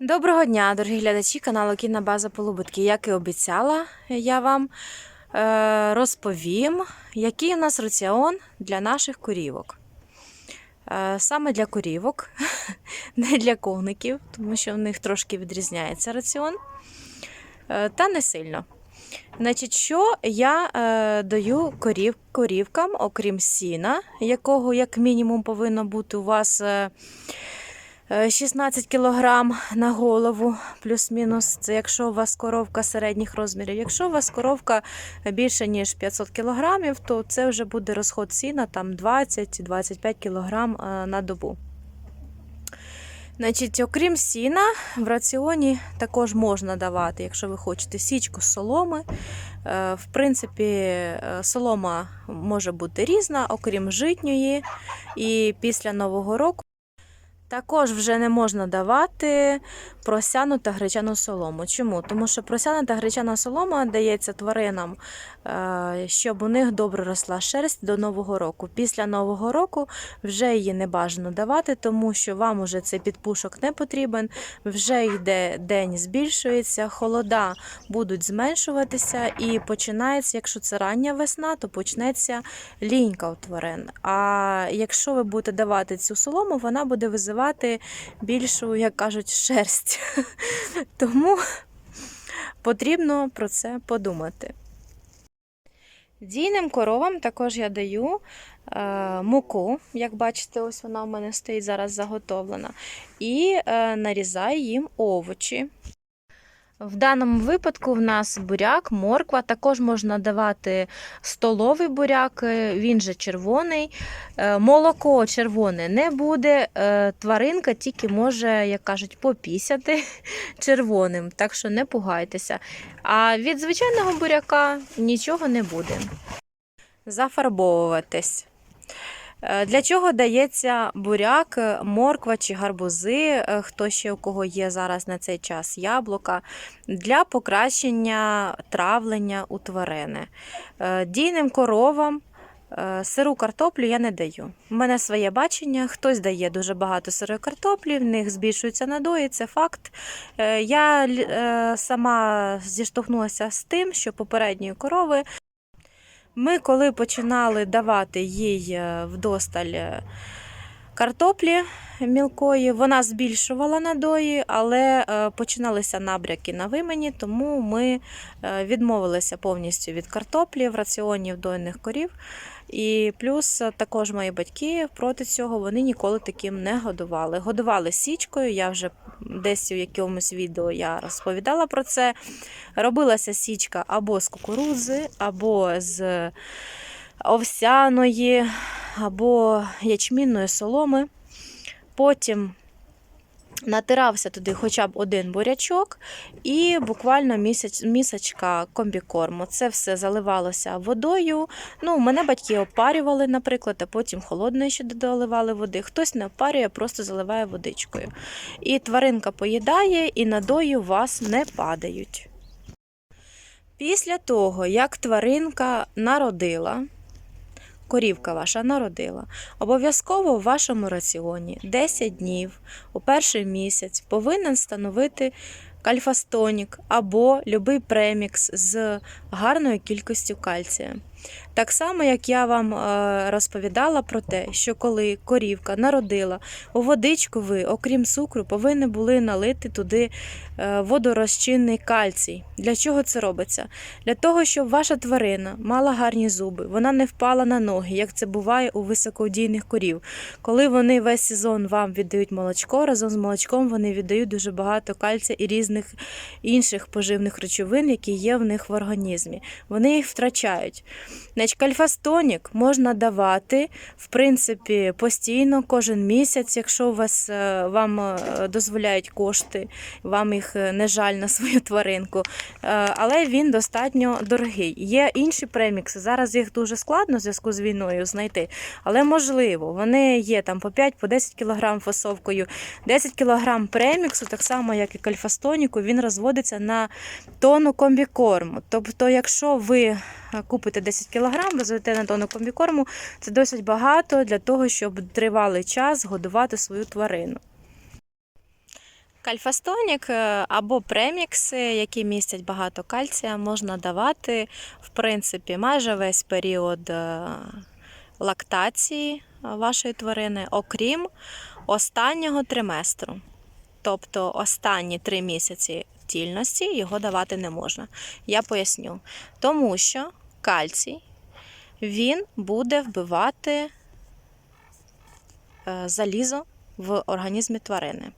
Доброго дня, дорогі глядачі каналу Кінна База Полубитки. Як і обіцяла, я вам е, розповім, який у нас раціон для наших корівок. Е, саме для корівок, не для коників, тому що в них трошки відрізняється раціон, е, та не сильно. Значить, що я е, даю корів, корівкам, окрім сіна, якого як мінімум повинно бути у вас. Е, Е, 16 кг на голову, плюс-мінус. Це якщо у вас коровка середніх розмірів. Якщо у вас коровка більше, ніж 500 кг, то це вже буде розход сіна там 20-25 кг на добу. Значить, окрім сіна, в раціоні також можна давати, якщо ви хочете, січку з соломи. Е, В принципі, е, солома може бути різна, окрім житньої. І після Нового року також вже не можна давати просяну та гречану солому. Чому? Тому що просяна та гречана солома дається тваринам, щоб у них добре росла шерсть до Нового року. Після Нового року вже її не бажано давати, тому що вам уже цей підпушок не потрібен, вже йде день збільшується, холода будуть зменшуватися і починається, якщо це рання весна, то почнеться лінька у тварин. А якщо ви будете давати цю солому, вона буде визивати більшу, як кажуть, шерсть. Тому потрібно про це подумати. Дійним коровам також я даю е, муку, як бачите, ось вона в мене стоїть зараз заготовлена, і е, нарізаю їм овочі. В даному випадку в нас буряк, морква. Також можна давати столовий буряк, е, він же червоний. Е, Молоко червоне не буде. е, Тваринка тільки може, як кажуть, попісяти червоним, так що не пугайтеся. А від звичайного буряка нічого не буде. Зафарбовуватись. Е, Для чого дається буряк, морква чи гарбузи, е, хто ще у кого є зараз на цей час яблука, для покращення травлення у тварини. Е, Дійним коровам сиру картоплю я не даю. У мене своє бачення, хтось дає дуже багато сирої картоплі, в них збільшуються надої, це факт. Я сама зіштовхнулася з тим, що попередньої корови ми, коли починали давати їй е, вдосталь е, картоплі мілкої, вона збільшувала надої, але е, починалися набряки на вимені, тому ми е, відмовилися повністю від картоплі в раціоні дойних корів. І плюс е, також мої батьки проти цього вони ніколи таким не годували. Годували січкою. Я вже десь у якомусь відео я розповідала про це. Робилася січка або з кукурудзи, або з овсяної, або ячмінної соломи. Потім натирався туди хоча б один бурячок і буквально місяць, місячка комбікорму. Це все заливалося водою. Ну, мене батьки опарювали, наприклад, а потім холодною ще доливали води. Хтось не опарює, просто заливає водичкою. І тваринка поїдає, і надої у вас не падають. Після того, як тваринка народила, корівка ваша народила, обов'язково в вашому раціоні 10 днів у перший місяць повинен становити кальфастонік або любий премікс з гарною кількістю кальція. Так само, як я вам е, розповідала про те, що коли корівка народила, у водичку ви, окрім цукру, повинні були налити туди е, водорозчинний кальцій. Для чого це робиться? Для того, щоб ваша тварина мала гарні зуби, вона не впала на ноги, як це буває у високодійних корів. Коли вони весь сезон вам віддають молочко, разом з молочком вони віддають дуже багато кальція і різних інших поживних речовин, які є в них в організмі. Вони їх втрачають. Значить, кальфастонік можна давати, в принципі, постійно, кожен місяць, якщо у вас, е, вам е, дозволяють кошти, вам їх е, не жаль на свою тваринку. Але він достатньо дорогий. Є інші премікси. Зараз їх дуже складно в зв'язку з війною знайти, але можливо, вони є там по 5-10 кг фасовкою. 10 кг преміксу, так само, як і кальфастоніку, він розводиться на тонну комбікорму. Тобто, якщо ви купите 10 кг, розведете на тонну комбікорму, це досить багато для того, щоб тривалий час годувати свою тварину. Кальфастонік е, або премікси, які містять багато кальція, можна давати в принципі майже весь період е, лактації вашої тварини, окрім останнього триместру. Тобто останні три місяці тільності його давати не можна. Я поясню. Тому що кальцій він буде вбивати е, залізо в організмі тварини.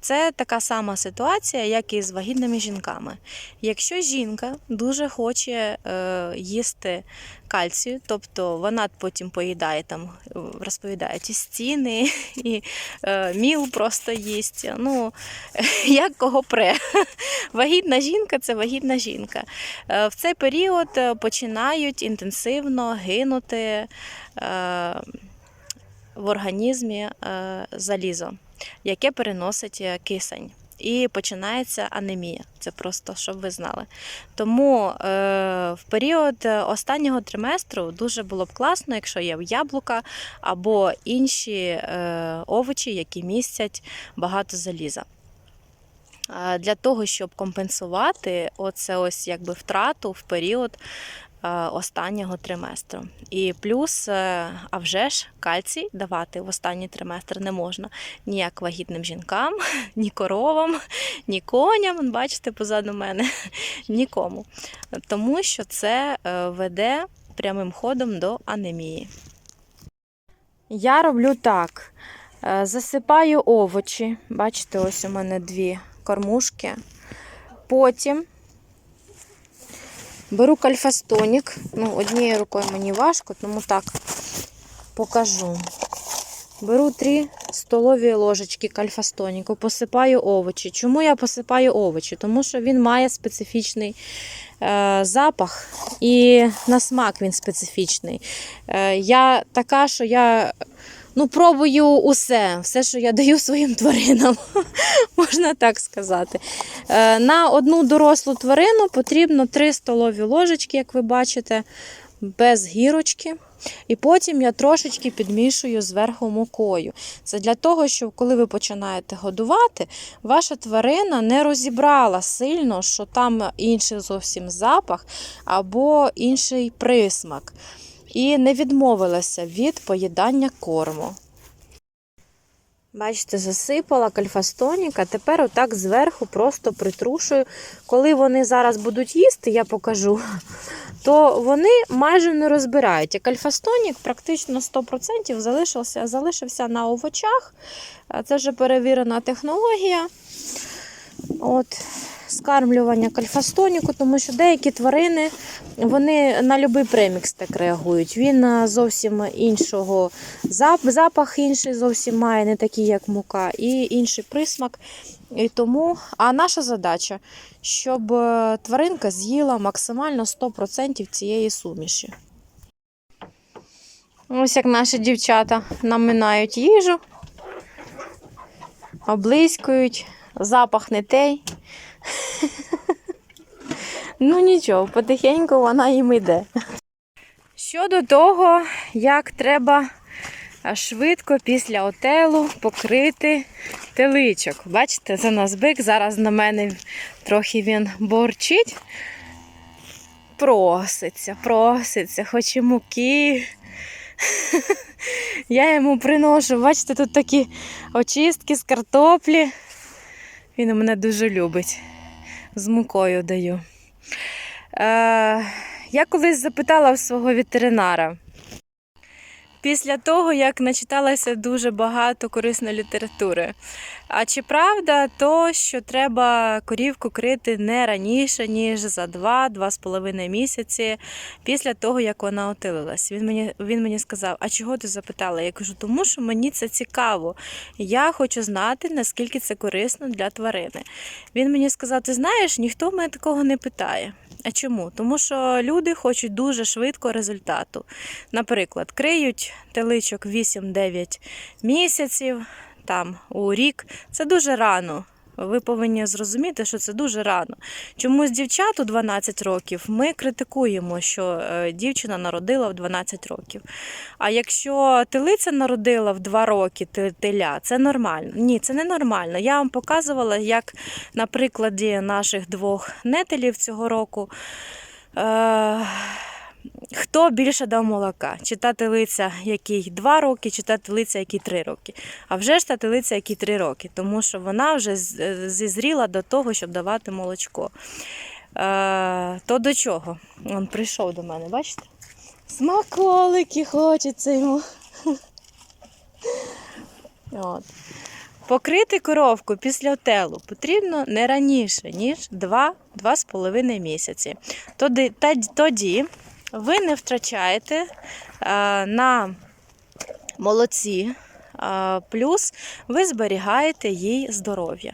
Це така сама ситуація, як і з вагітними жінками. Якщо жінка дуже хоче е, їсти кальцію, тобто вона потім поїдає там, розповідає ті стіни і е, міл просто їсть. Ну, як кого пре. Вагітна жінка це вагітна жінка. Е, в цей період е, починають інтенсивно гинути. Е, в організмі е, залізо, яке переносить е, кисень. І починається анемія. Це просто щоб ви знали. Тому е, в період е, останнього триместру дуже було б класно, якщо є яблука або інші е, овочі, які містять багато заліза. Для того, щоб компенсувати оце ось якби втрату в період останнього триместру. І плюс, е, а вже ж кальцій давати в останній триместр не можна ніяк вагітним жінкам, ні коровам, ні коням. Бачите, позаду мене нікому. Тому що це е, веде прямим ходом до анемії. Я роблю так: Е, засипаю овочі. Бачите, ось у мене дві кормушки. Потім беру кальфастонік. Ну, однією рукою мені важко, тому так покажу. Беру 3 столові ложечки кальфастоніку, посипаю овочі. Чому я посипаю овочі? Тому що він має специфічний е, запах і на смак він специфічний. Е, я така, що я ну, пробую усе, все, що я даю своїм тваринам, можна так сказати. Е, на одну дорослу тварину потрібно 3 столові ложечки, як ви бачите, без гірочки. І потім я трошечки підмішую зверху мукою. Це для того, щоб коли ви починаєте годувати, ваша тварина не розібрала сильно, що там інший зовсім запах або інший присмак. І не відмовилася від поїдання корму. Бачите, засипала кальфастоніка, тепер отак зверху просто притрушую. Коли вони зараз будуть їсти, я покажу, то вони майже не розбирають. А кальфастонік практично 100% залишився, залишився на овочах. Це вже перевірена технологія. От, скармлювання кальфастоніку, тому що деякі тварини вони на будь-який премікс так реагують. Він а, зовсім іншого запах інший зовсім має, не такий, як мука, і інший присмак. І тому, а наша задача, щоб е, тваринка з'їла максимально 100% цієї суміші. Ось як наші дівчата наминають їжу, облизькують, запах не той. Ну нічого, потихеньку вона їм йде. Щодо того, як треба швидко після отелу покрити теличок. Бачите, це нас бик, зараз на мене трохи він борчить. Проситься, проситься, хоче муки. Я йому приношу, бачите, тут такі очистки з картоплі. Він мене дуже любить. З мукою даю. Е, я колись запитала в свого ветеринара. Після того, як начиталася дуже багато корисної літератури. А чи правда то, що треба корівку крити не раніше, ніж за 2-2,5 місяці після того, як вона отилилась? Він мені, він мені сказав, а чого ти запитала? Я кажу, тому що мені це цікаво. Я хочу знати, наскільки це корисно для тварини. Він мені сказав: ти знаєш, ніхто мене такого не питає. А чому? Тому що люди хочуть дуже швидко результату. Наприклад, криють теличок 8-9 місяців, там у рік. Це дуже рано Ви повинні зрозуміти, що це дуже рано. Чомусь дівчат у 12 років ми критикуємо, що е, дівчина народила в 12 років. А якщо телиця народила в 2 роки теля, це нормально. Ні, це не нормально. Я вам показувала, як на прикладі наших двох нетелів цього року. Е- Хто більше дав молока? Чи та телиця, який 2 роки, чи та телиця, який 3 роки. А вже ж та телиця, який 3 роки, тому що вона вже е, зізріла до того, щоб давати молочко. Е, то до чого? Він прийшов до мене, бачите? Смаколики хочеться йому. От. Покрити коровку після отелу потрібно не раніше, ніж 2-2,5 місяці. Тоді, тоді ви не втрачаєте е, на молоці, е, плюс ви зберігаєте їй здоров'я.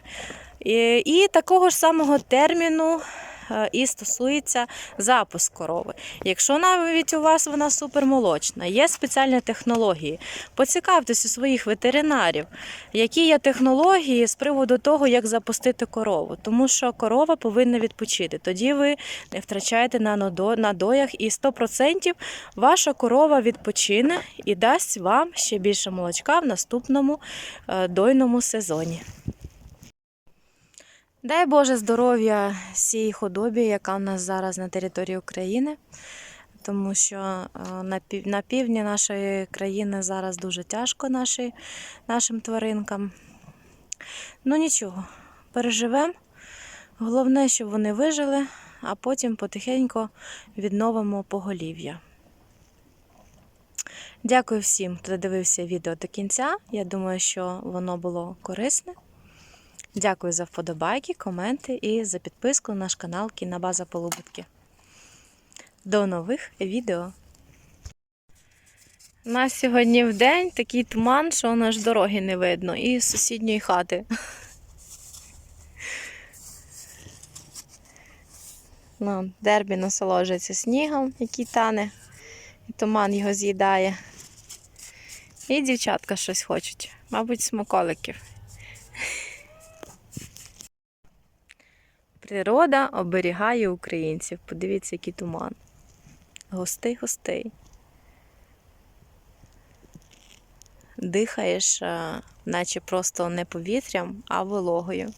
І, такого ж самого терміну і стосується запуск корови. Якщо навіть у вас вона супермолочна, є спеціальні технології. Поцікавтесь у своїх ветеринарів, які є технології з приводу того, як запустити корову. Тому що корова повинна відпочити. Тоді ви не втрачаєте на надо- надоях, і 100% ваша корова відпочине і дасть вам ще більше молочка в наступному е, дойному сезоні. Дай Боже здоров'я цій худобі, яка у нас зараз на території України, тому що е, на, на півдні нашої країни зараз дуже тяжко наші, нашим тваринкам. Ну нічого, переживемо. Головне, щоб вони вижили, а потім потихеньку відновимо поголів'я. Дякую всім, хто дивився відео до кінця. Я думаю, що воно було корисне. Дякую за вподобайки, коменти і за підписку на наш канал Кінобаза Полубутки. До нових відео! У нас сьогодні в день такий туман, що воно ж дороги не видно, і сусідньої хати. Ну, Дербі насолоджується снігом, який тане, і туман його з'їдає. І дівчатка щось хочуть, мабуть, смаколиків. Природа оберігає українців. Подивіться, який туман. Гостей, гостей. Дихаєш, наче просто не повітрям, а вологою.